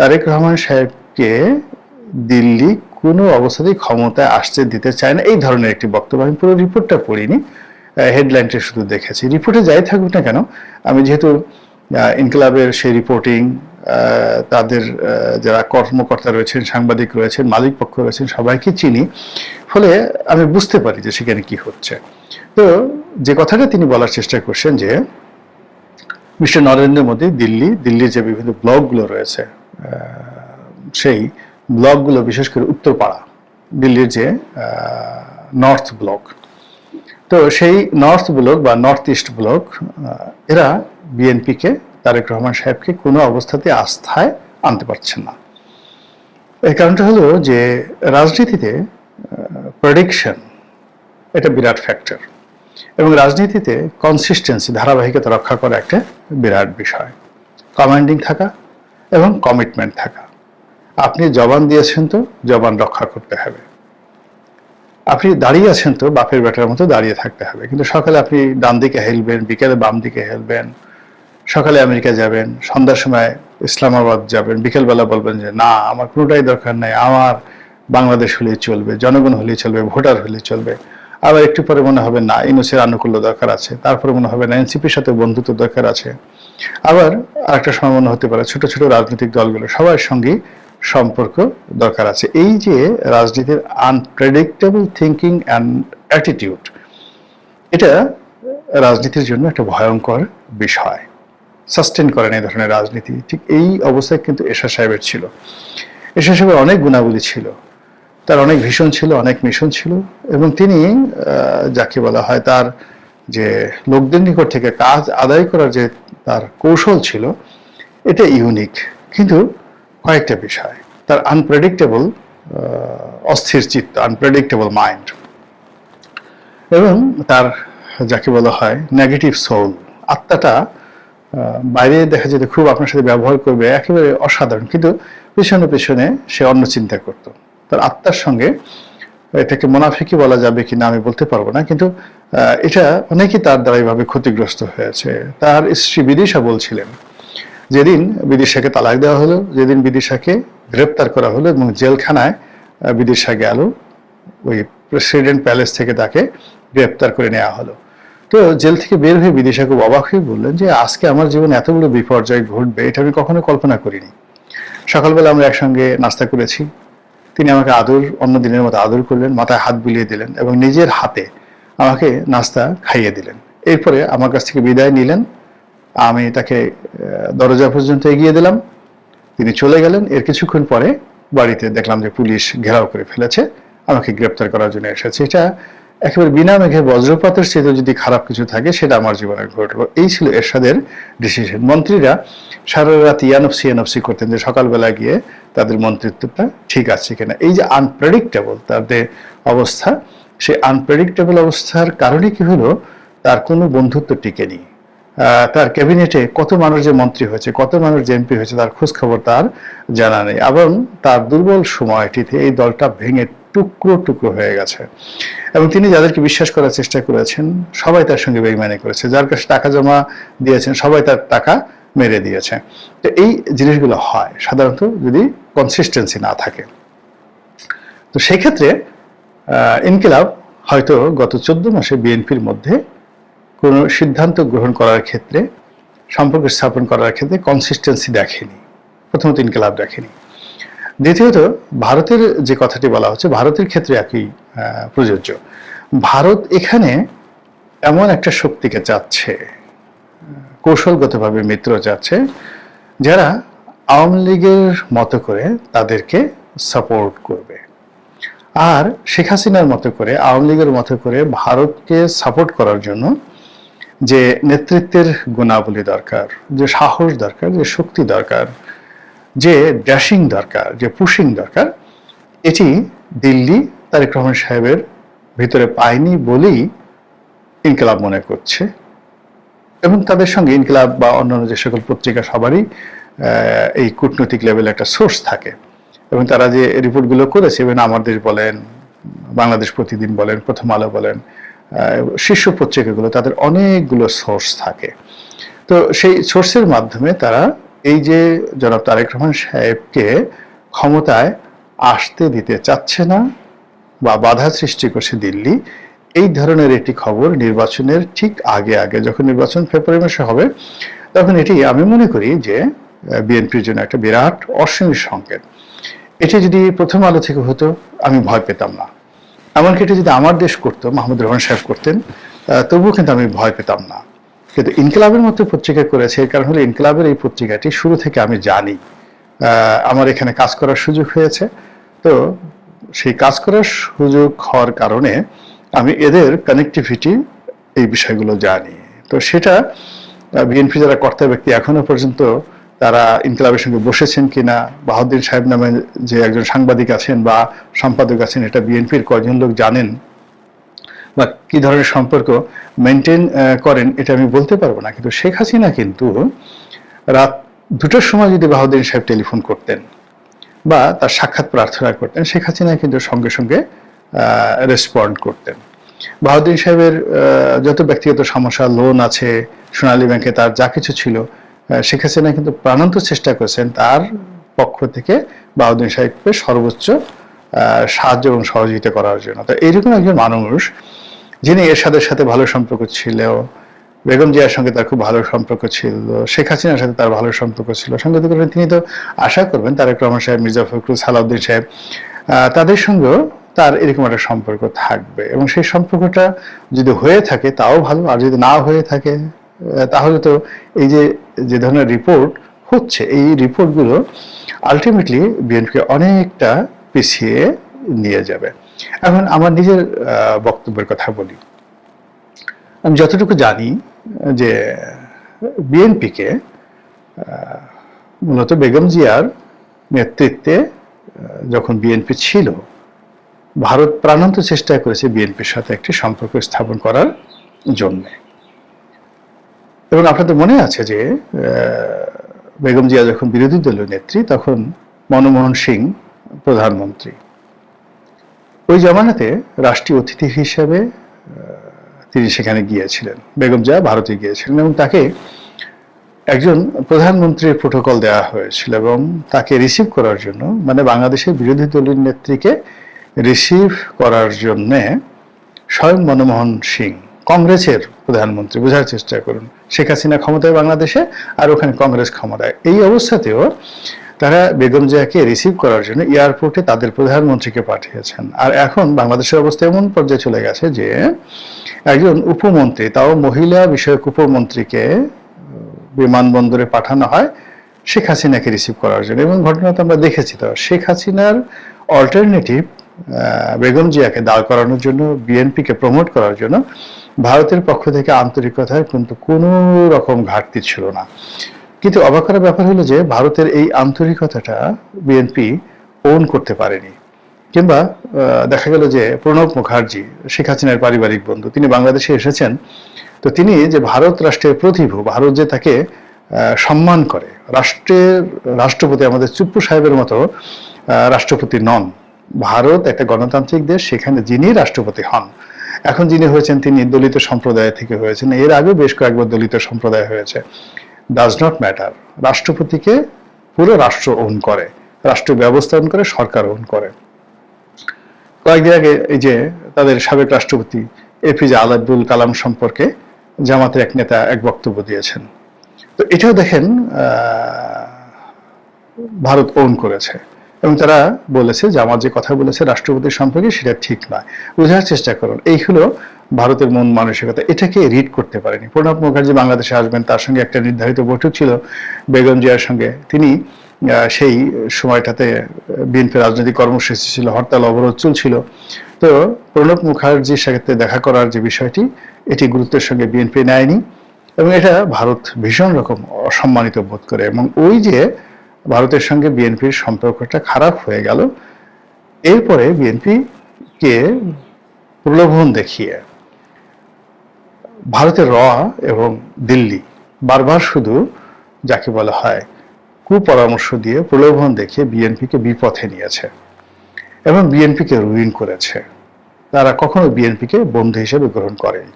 তারেক রহমান সাহেবকে দিল্লি কোনো অবস্থাতেই ক্ষমতায় আসতে দিতে চায় না। এই ধরনের একটি বক্তব্য আমি পুরো রিপোর্টটা পড়িনি হেডলাইনটা শুধু দেখেছি। রিপোর্টে যাই থাকুক না কেন, আমি যেহেতু ইনকলাবের সেই রিপোর্টিং তাদের যারা কর্মকর্তা রয়েছেন, সাংবাদিক রয়েছেন, মালিক পক্ষ রয়েছেন, সবাইকে চিনি। ফলে আমি বুঝতে পারি যে সেখানে কি হচ্ছে। তো যে কথাটা তিনি বলার চেষ্টা করছেন যে, মিস্টার নরেন্দ্র মোদী দিল্লি, দিল্লির যে বিভিন্ন ব্লকগুলো রয়েছে সেই ব্লকগুলো, বিশেষ করে উত্তরপাড়া, দিল্লির যে নর্থ ব্লক তো সেই নর্থ ব্লক বা নর্থ ইস্ট ব্লক এরা বিএনপিকে তারেক রহমান সাহেবকে কোনো অবস্থাতে আস্থায় আনতে পারছেন না। এর কারণটা হলো যে, রাজনীতিতে প্রেডিকশন এটা বিরাট ফ্যাক্টর এবং রাজনীতিতে কনসিস্টেন্সি ধারাবাহিকতা রক্ষা করা একটা বিরাট বিষয়। কমান্ডিং থাকা এবং কমিটমেন্ট থাকা। আপনি জবান দিয়েছেন তো, জবান রক্ষা করতে হবে। আপনি দাঁড়িয়ে আছেন তো, বাপের বেটার মতো দাঁড়িয়ে থাকতে হবে। কিন্তু সকালে আপনি ডান দিকে হেলবেন, বিকেলে বাম দিকে হেলবেন, সকালে আমেরিকা যাবেন, সন্ধ্যার সময় ইসলামাবাদ যাবেন, বিকেলবেলা বলবেন যে, না, আমার কোনোটাই দরকার নাই, আমার বাংলাদেশ হলেই চলবে, জনগণ হলেই চলবে, ভোটার হলেই চলবে। আবার একটু পরে মনে হবে না ইউনুসের আনুকূল্য দরকার আছে। তারপরে মনে হবে না, এনসিপির সাথে বন্ধুত্ব দরকার আছে। আবার আরেকটা সময় মনে হতে পারে, ছোট ছোট রাজনৈতিক দলগুলো সবার সঙ্গে সম্পর্ক দরকার আছে। এই যে রাজনীতির আনপ্রেডিক্টেবল থিঙ্কিং অ্যান্ড অ্যাটিটিউড এটা রাজনীতির জন্য একটা ভয়ঙ্কর বিষয়। সাস্টেন করেন এই ধরনের রাজনীতি। ঠিক এই অবস্থায় কিন্তু এশা সাহেবের ছিল। এশা সাহেবের অনেক গুণাবলী ছিল। তার অনেক ভীষণ ছিল, অনেক মিশন ছিল এবং তিনি যাকে বলা হয় তার যে লোকদের নিকট থেকে কাজ আদায় করার যে তার কৌশল ছিল, এটা ইউনিক কিন্তু কয়েকটা বিষয়, তার আনপ্রেডিক্টেবল অস্থির চিত্ত আনপ্রেডিক্টেবল মাইন্ড এবং তার যাকে বলা হয় নেগেটিভ সোল আত্মাটা বাইরে দেখা যেত খুব আপনার সাথে ব্যবহার করবে, একেবারে অসাধারণ। কিন্তু পেছনে পেছনে সে অন্য চিন্তা করত। তার আত্মার সঙ্গে এটাকে মোনাফিকি বলা যাবে কিনা আমি বলতে পারব না, কিন্তু এটা অনেকেই তার দ্বারা এইভাবে ক্ষতিগ্রস্ত হয়েছে। তার স্ত্রী বিদিশা বলছিলেন, যেদিন বিদিশাকে তালাক দেওয়া হলো, যেদিন বিদিশাকে গ্রেপ্তার করা হলো এবং জেলখানায় বিদিশা গেল, ওই প্রেসিডেন্ট প্যালেস থেকে তাকে গ্রেপ্তার করে নেওয়া হলো। তো জেল থেকে বের হয়ে বিদিশা খুব অবাক হয়ে বললেন যে, আজকে আমার জীবনে এতগুলো বিপর্যয় ঘটবে, এটা আমি কখনো কল্পনা করিনি। সকালবেলা আমরা একসঙ্গে নাস্তা করেছি তিনি আমাকে আদর, অন্য দিনের মতো আদর করলেন, মাথায় হাত বুলিয়ে দিলেন এবং নিজের হাতে আমাকে নাস্তা খাইয়ে দিলেন। এরপরে আমার কাছ থেকে বিদায় নিলেন। আমি তাকে দরজা পর্যন্ত এগিয়ে দিলাম। তিনি চলে গেলেন। এর কিছুক্ষণ পরে বাড়িতে দেখলাম যে পুলিশ ঘেরাও করে ফেলেছে। আমাকে গ্রেপ্তার করার জন্য এসেছে। এটা একেবারে বিনা মেঘে বজ্রপাতের চেয়ে যদি খারাপ কিছু থাকে, সেটা আমার জীবনে ঘটলো এই ছিল এরশাদের ডিসিশন মন্ত্রীরা সারা রাত ইয়ানফসি ইয়ানফসি করতেন যে সকালবেলা গিয়ে তাদের মন্ত্রিত্বটা ঠিক আছে কিনা। এই যে আনপ্রেডিক্টেবল তাদের অবস্থা সেই আনপ্রেডিক্টেবল অবস্থার কারণে কি হলো? তার কোনো বন্ধুত্ব টিকেনি। আহ, তার ক্যাবিনেটে কত মানুষ যে মন্ত্রী হয়েছে কত মানুষ যে এমপি হয়েছে তার খোঁজ খবর তার জানা নেই। এবং তার দুর্বল সময়টিতে এই দলটা ভেঙে টুকরো টুকরো হয়ে গেছে। এবং তিনি যাদেরকে বিশ্বাস করার চেষ্টা করেছেন সবাই তার সঙ্গে বেইমানি করেছে। যার কাছে টাকা জমা দিয়েছেন সবাই তার টাকা মেরে দিয়েছে। তো এই জিনিসগুলো হয়। সাধারণত যদি কনসিস্টেন্সি না থাকে। তো সেই ক্ষেত্রে ইনকিলাব হয়তো গত চোদ্দ মাসে বিএনপির মধ্যে কোনো সিদ্ধান্ত গ্রহণ করার ক্ষেত্রে, সম্পর্ক স্থাপন করার ক্ষেত্রে কনসিস্টেন্সি দেখেনি। প্রথমত ইনকিলাব দেখেনি। দ্বিতীয়ত, ভারতের যে কথাটি বলা হচ্ছে, ভারতের ক্ষেত্রে একই প্রযোজ্য। ভারত এখানে এমন একটা শক্তিকে চাচ্ছে কৌশলগতভাবে মিত্র চাচ্ছে, যারা আওয়ামী লীগের মতো করে তাদেরকে সাপোর্ট করবে। আর শেখ হাসিনার মতো করে, আওয়ামী লীগের মতো করে ভারতকে সাপোর্ট করার জন্য যে নেতৃত্বের গুণাবলী দরকার, যে সাহস দরকার, যে শক্তি দরকার, যে ড্যাশিং দরকার, যে পুশিং দরকার, এটি দিল্লি তারেক রহমান সাহেবের ভিতরে পায়নি বলেই ইনকিলাব মনে করছে। এবং তাদের সঙ্গে ইনকিলাব বা অন্যান্য যে সকল পত্রিকা সবারই এই কূটনৈতিক লেভেলে একটা সোর্স থাকে। এবং তারা যে রিপোর্টগুলো করেছে এবং আমার দেশ বলেন, বাংলাদেশ প্রতিদিন বলেন, প্রথম আলো বলেন শীর্ষ পত্রিকাগুলো, তাদের অনেকগুলো সোর্স থাকে। তো সেই সোর্সের মাধ্যমে তারা এই যে জনাব তারেক রহমান সাহেবকে ক্ষমতায় আসতে দিতে চাচ্ছে না বা বাধা সৃষ্টি করছে দিল্লি, এই ধরনের একটি খবর নির্বাচনের ঠিক আগে আগে, যখন নির্বাচন ফেব্রুয়ারি মাসে হবে, তখন এটি আমি মনে করি যে বিএনপির জন্য একটা বিরাট অসীম সংকেত। এটি যদি প্রথম আলো থেকে হতো, আমি ভয় পেতাম না। এমনকি এটি যদি আমার দেশ করতো, মাহমুদ রহমান সাহেব করতেন তবুও কিন্তু আমি ভয় পেতাম না। কিন্তু ইনকিলাবের মতো পত্রিকা করেছে, এর কারণ হলো ইনকিলাবের এই পত্রিকাটি শুরু থেকে আমি জানি। আমার এখানে কাজ করার সুযোগ হয়েছে। তো সেই কাজ করার সুযোগ হওয়ার কারণে আমি এদের কানেক্টিভিটি এই বিষয়গুলো জানি। তো সেটা বিএনপি যারা কর্তা ব্যক্তি এখনও পর্যন্ত তারা ইনকিলাবের সঙ্গে বসেছেন কিনা, বাহাউদ্দিন সাহেব নামে যে একজন সাংবাদিক আছেন বা সম্পাদক আছেন, এটা বিএনপির কয়জন লোক জানেন বা কি ধরনের সম্পর্ক মেনটেন করেন, এটা আমি বলতে পারব না। কিন্তু শেখ হাসিনা কিন্তু রাত দুটোর সময় যদি বাহাউদ্দিন সাহেব টেলিফোন করতেন বা তার সাক্ষাৎ প্রার্থনা করতেন, শেখ হাসিনা কিন্তু সঙ্গে সঙ্গে রেসপন্ড করতেন। বাহাউদ্দিন সাহেবের যত ব্যক্তিগত সমস্যা লোন আছে, সোনালী ব্যাংকে তার যা কিছু ছিল শেখ হাসিনা কিন্তু প্রাণান্ত চেষ্টা করেছেন তার পক্ষ থেকে বাহাউদ্দিন সাহেবকে সর্বোচ্চ সাহায্য এবং সহযোগিতা করার জন্য। তো এইরকম একজন মানুষ, যিনি এরশাদের সাথে ভালো সম্পর্ক ছিল বেগম জিয়ার সঙ্গে তার খুব ভালো সম্পর্ক ছিল, শেখ হাসিনার সাথে তার ভালো সম্পর্ক ছিল। সাংবাদিক তিনি তো আশা করবেন, তারেক রহমান সাহেব, মির্জা ফখরুল, সালাউদ্দিন সাহেব তাদের সঙ্গেও তার এরকম একটা সম্পর্ক থাকবে। এবং সেই সম্পর্কটা যদি হয়ে থাকে, তাও ভালো, আর যদি না হয়ে থাকে তাহলে তো এই যে যে ধরনের রিপোর্ট হচ্ছে, এই রিপোর্টগুলো আলটিমেটলি বিএনপিকে অনেকটা পিছিয়ে নিয়ে যাবে। এখন আমার নিজের বক্তব্যের কথা বলি। আমি যতটুকু জানি, যে বিএনপিকে মূলত বেগম জিয়ার নেতৃত্বে যখন বিএনপি ছিল, ভারত প্রাণান্ত চেষ্টা করেছে বিএনপির সাথে একটি সম্পর্ক স্থাপন করার জন্য। এবং আপনাদের মনে আছে যে বেগম জিয়া যখন বিরোধী দলীয় নেত্রী, তখন মনমোহন সিং প্রধানমন্ত্রী। ওই জমানাতে রাষ্ট্রীয় অতিথি হিসেবে তিনি সেখানে গিয়েছিলেন। বেগম জিয়া ভারতে গিয়েছিলেন এবং তাকে একজন প্রধানমন্ত্রীর প্রোটোকল দেওয়া হয়েছিল এবং তাকে রিসিভ করার জন্য মানে বাংলাদেশের বিরোধী দলীয় নেত্রীকে রিসিভ করার জন্যে স্বয়ং মনমোহন সিং কংগ্রেসের প্রধানমন্ত্রী, বোঝার চেষ্টা করুন। শেখ হাসিনা ক্ষমতায় বাংলাদেশে আর ওখানে কংগ্রেস ক্ষমতায়। এই অবস্থাতেও তারা বেগম জিয়াকে রিসিভ করার জন্য এয়ারপোর্টে তাদের প্রধানমন্ত্রীকে পাঠিয়েছেন। আর এখন বাংলাদেশের অবস্থা এমন পর্যায়ে চলে গেছে যে একজন উপমন্ত্রী, তাও মহিলা বিষয়ক উপমন্ত্রীকে বিমানবন্দরে পাঠানো হয় শেখ হাসিনাকে রিসিভ করার জন্য। এবং ঘটনা তো আমরা দেখেছি তো, শেখ হাসিনার অল্টারনেটিভ বেগম জিয়াকে দাঁড় করানোর জন্য বিএনপিকে প্রমোট করার জন্য ভারতের পক্ষ থেকে আন্তরিকতার কিন্তু কোনো রকম ঘাটতি ছিল না। কিন্তু অবাক করার ব্যাপার হলো যে, ভারতের এই আন্তরিকতাটা বিএনপি ওন করতে পারেনি। কিংবা দেখা গেল যে প্রণব মুখার্জি, শেখ হাসিনার পারিবারিক বন্ধু, তিনি বাংলাদেশে এসেছেন। তো তিনি যে ভারত রাষ্ট্রের প্রতিভু, ভারত যে তাকে সম্মান করে, রাষ্ট্রের, রাষ্ট্রপতি আমাদের চুপ্পু সাহেবের মতো রাষ্ট্রপতি নন। ভারত একটা গণতান্ত্রিক দেশ, সেখানে যিনি রাষ্ট্রপতি হন। এখন যিনি হয়েছেন, তিনি দলিত সম্প্রদায় থেকে হয়েছেন। এর আগে বেশ কয়েকবার দলিত সম্প্রদায় হয়েছে। ডাজ নট ম্যাটার রাষ্ট্রপতিকে পুরো রাষ্ট্র ওন করে রাষ্ট্র ব্যবস্থা করে, সরকার ওন করে। কয়েকদিন আগে এই যে তাদের সাবেক রাষ্ট্রপতি এপিজে আলাদুল কালাম সম্পর্কে জামাতের এক নেতা এক বক্তব্য দিয়েছেন। তো এটাও দেখেন ভারত ওন করেছে। এবং তারা বলেছে যে আমার যে কথা বলেছে রাষ্ট্রপতির সম্পর্কে সেটা ঠিক নয়। বোঝার চেষ্টা করুন। এই হলো ভারতের মন মানসিকতা। এটাকে রিড করতে পারেনি। প্রণব মুখার্জি বাংলাদেশে আসবেন, তার সঙ্গে একটা নির্ধারিত বৈঠক ছিল বেগম জিয়ার সঙ্গে। তিনি সেই সময়টাতে বিএনপি রাজনৈতিক কর্মসূচি ছিল, হরতাল অবরোধ চলছিল। তো প্রণব মুখার্জির সাথে দেখা করার যে বিষয়টি, এটি গুরুত্বের সঙ্গে বিএনপি নেয়নি এবং এটা ভারত ভীষণ রকম অসম্মানিত বোধ করে। এবং ওই যে ভারতের সঙ্গে বিএনপির সম্পর্কটা খারাপ হয়ে গেল। এরপরে বিএনপি কে প্রলোভন দেখিয়ে ভারতের র এবং দিল্লি বারবার শুধু যাকে বলা হয় কুপরামর্শ দিয়ে প্রলোভন দেখিয়ে বিএনপিকে বিপথে নিয়েছে এবং বিএনপিকে রুইন করেছে। তারা কখনো বিএনপিকে বন্ধু হিসেবে গ্রহণ করেনি।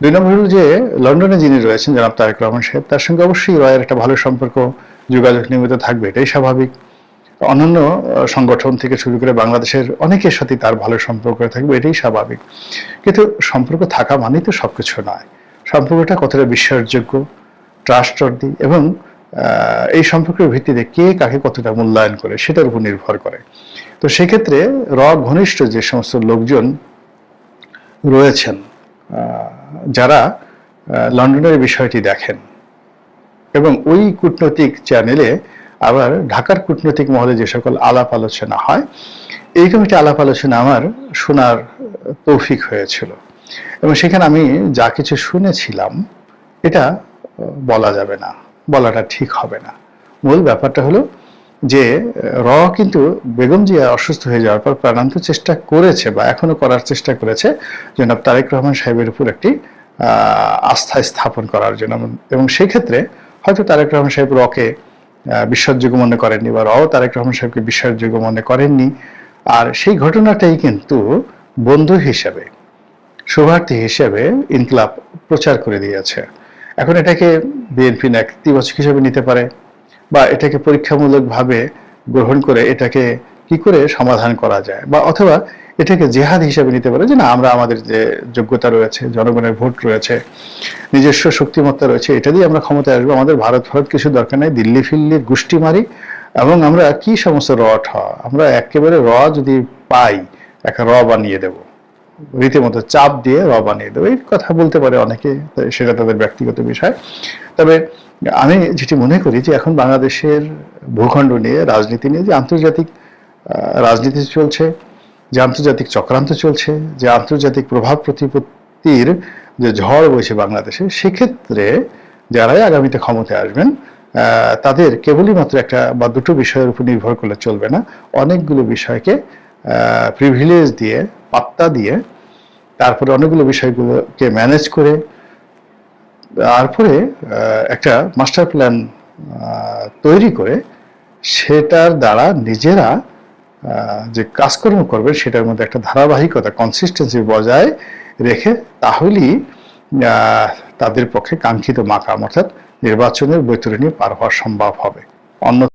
দুই নম্বর হলো যে, লন্ডনে যিনি রয়েছেন জনাব তারেক রহমান সাহেব, তার সঙ্গে অবশ্যই রয়ের একটা ভালো সম্পর্ক, যোগাযোগ নিয়মিত থাকবে, এটাই স্বাভাবিক। অন্যান্য সংগঠন থেকে শুরু করে বাংলাদেশের অনেকের সাথে তার ভালো সম্পর্ক থাকবে, এটাই স্বাভাবিক। কিন্তু সম্পর্ক থাকা মানেই তো সবকিছু নয়। সম্পর্কটা কতটা বিশ্বাসযোগ্য ট্রাস্টওয়ার্দি এবং এই সম্পর্কের ভিত্তিতে কে কাকে কতটা মূল্যায়ন করে, সেটার উপর নির্ভর করে। তো সেক্ষেত্রে র ঘনিষ্ঠ যে সমস্ত লোকজন রয়েছেন যারা লন্ডনের বিষয়টি দেখেন। এবং ওই কূটনৈতিক চ্যানেলে আবার ঢাকার কূটনৈতিক মহলে যে সকল আলাপ আলোচনা হয়, এই কমিটি আলাপ আলোচনা আমার শোনার তৌফিক হয়েছিল। এবং সেখানে আমি যা কিছু শুনেছিলাম, এটা বলা যাবে না, বলাটা ঠিক হবে না। মূল ব্যাপারটা হলো যে র কিন্তু বেগম জিয়া অসুস্থ হয়ে যাওয়ার পর প্রাণান্ত চেষ্টা করেছে বা এখনও করার চেষ্টা করেছে জনাব তারেক রহমান সাহেবের উপর একটি আস্থা স্থাপন করার জন্য। এবং সেই ক্ষেত্রে হয়তো তারেক রহমান সাহেব রকে বিশ্বাসযোগ্য মনে করেননি বা রও তারেক রহমান সাহেবকে বিশ্বাসযোগ্য মনে করেননি। আর সেই ঘটনাটাই কিন্তু বন্ধু হিসেবে, শোভার্থী হিসেবে ইনকলাব প্রচার করে দিয়েছে। এখন এটাকে বিএনপি নেতিবাচক হিসেবে নিতে পারে। বা এটাকে পরীক্ষামূলকভাবে গ্রহণ করে এটাকে কি করে সমাধান করা যায়? বা অথবা এটাকে জেহাদ হিসেবে নিতে পারে যে না, আমরা আমাদের যে যোগ্যতা রয়েছে, জনগণের ভোট রয়েছে, নিজস্ব শক্তিমত্তা রয়েছে, এটা দিয়ে আমরা ক্ষমতায় আসব। আমাদের ভারত ভারত কিছু দরকার নেই, দিল্লি ফিল্লি গোষ্ঠী মারি এবং আমরা কি সমস্ত র ঠ আমরা একেবারে র যদি পাই একটা র বানিয়ে দেবো। রীতিমতো চাপ দিয়ে র বানিয়ে দেবো। এই কথা বলতে পারে অনেকে সেটা তাদের ব্যক্তিগত বিষয়। তবে আমি যেটি মনে করি যে এখন বাংলাদেশের ভূখণ্ড নিয়ে, রাজনীতি নিয়ে যে আন্তর্জাতিক রাজনীতি চলছে, যে আন্তর্জাতিক চক্রান্ত চলছে, যে আন্তর্জাতিক প্রভাব প্রতিপত্তির যে ঝড় বইছে বাংলাদেশে, সেক্ষেত্রে যারাই আগামীতে ক্ষমতায় আসবেন তাদের কেবলই মাত্র একটা বা দুটো বিষয়ের উপর নির্ভর করলে চলবে না। অনেকগুলো বিষয়কে প্রিভিলেজ দিয়ে, পাত্তা দিয়ে, তারপরে অনেকগুলো বিষয়গুলোকে ম্যানেজ করে তারপরে একটা মাস্টার প্ল্যান তৈরি করে সেটার দ্বারা নিজেরা যে কাজকর্ম করবে সেটার মধ্যে একটা ধারাবাহিকতা কনসিস্টেন্সি বজায় রেখে তাহলেই তাদের পক্ষে কাঙ্ক্ষিত মাকাম অর্থাৎ নির্বাচনের বৈতরণী পার হওয়া সম্ভব হবে। অন্য